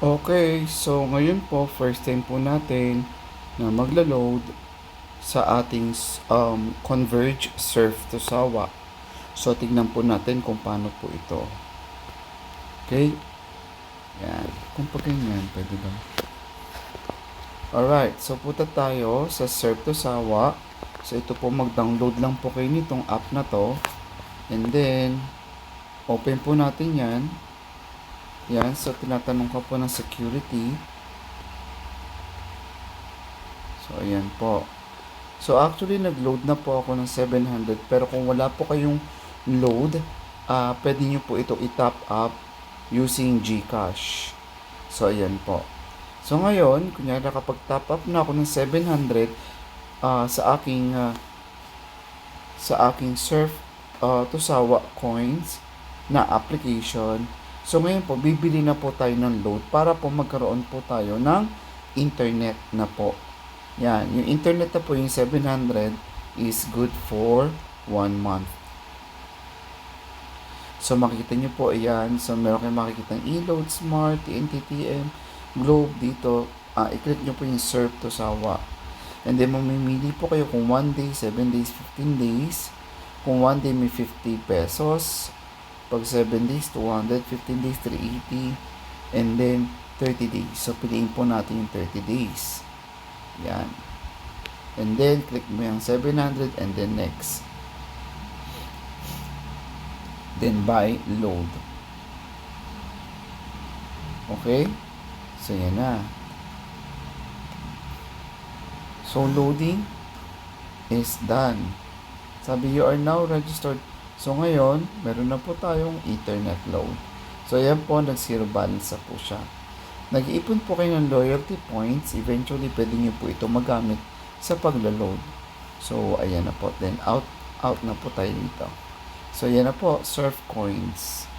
Okay, so ngayon po, first time po natin na magla-load sa ating um, Converge Surf to Sawa. So, tignan po natin kung paano po ito. Okay? Yan. Kung pa ganyan, pwede ba? Alright, so punta tayo sa Surf to Sawa. So, ito po, mag-download lang po kayo nitong app na to. And then, open po natin yan. Yan, so tinatanong ka po ng security. So, ayan po. So, actually, nag-load na po ako ng 700. Pero kung wala po kayong load, ah pwede nyo po ito i-top up using GCash. So, ayan po. So, ngayon, kunyari kapag top up na ako ng 700 ah sa aking ah, sa aking Surf ah, to Sawa coins na application, So ngayon po, bibili na po tayo ng load para po magkaroon po tayo ng internet na po. Yan, yung internet na po, yung 700 is good for one month. So makikita nyo po, ayan. So meron kayong makikita ng e-load, smart, TNT, TM, globe dito. Ah, i-click nyo po yung surf to sawa. And then mamimili po kayo kung 1 day, 7 days, 15 days. Kung 1 day may 50 pesos. Pag 7 days, 200, 15 days, 380, and then 30 days. So, piliin po natin yung 30 days. Yan. And then, click mo yung 700 and then next. Then, buy, load. Okay? So, yan na. So, loading is done. Sabi, you are now registered So ngayon, meron na po tayong Ethernet load. So ayan po, nag-zero balance na po siya. Nag-iipon po kayo ng loyalty points. Eventually, pwede nyo po ito magamit sa pagla-load. So ayan na po. Then out, out na po tayo dito. So ayan na po, surf coins.